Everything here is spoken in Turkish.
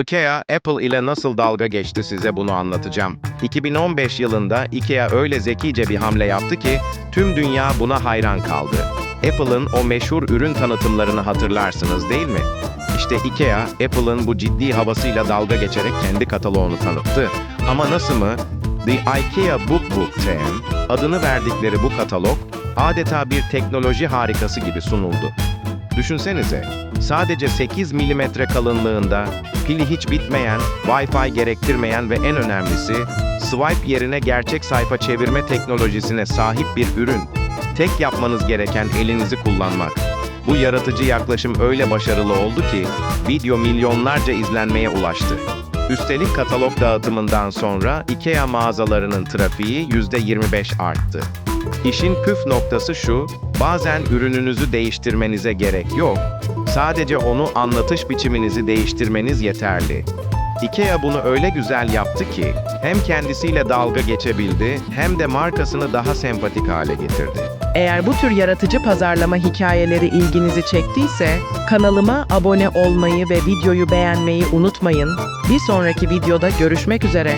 IKEA, Apple ile nasıl dalga geçti size bunu anlatacağım. 2015 yılında IKEA öyle zekice bir hamle yaptı ki tüm dünya buna hayran kaldı. Apple'ın o meşhur ürün tanıtımlarını hatırlarsınız değil mi? İşte IKEA, Apple'ın bu ciddi havasıyla dalga geçerek kendi kataloğunu tanıttı. Ama nasıl mı? The IKEA Book Book 10 adını verdikleri bu katalog adeta bir teknoloji harikası gibi sunuldu. Düşünsenize, sadece 8 mm kalınlığında, pili hiç bitmeyen, Wi-Fi gerektirmeyen ve en önemlisi, swipe yerine gerçek sayfa çevirme teknolojisine sahip bir ürün. Tek yapmanız gereken elinizi kullanmak. Bu yaratıcı yaklaşım öyle başarılı oldu ki, video milyonlarca izlenmeye ulaştı. Üstelik katalog dağıtımından sonra IKEA mağazalarının trafiği %25 arttı. İşin püf noktası şu, bazen ürününüzü değiştirmenize gerek yok, sadece onu anlatış biçiminizi değiştirmeniz yeterli. IKEA bunu öyle güzel yaptı ki, hem kendisiyle dalga geçebildi, hem de markasını daha sempatik hale getirdi. Eğer bu tür yaratıcı pazarlama hikayeleri ilginizi çektiyse kanalıma abone olmayı ve videoyu beğenmeyi unutmayın. Bir sonraki videoda görüşmek üzere.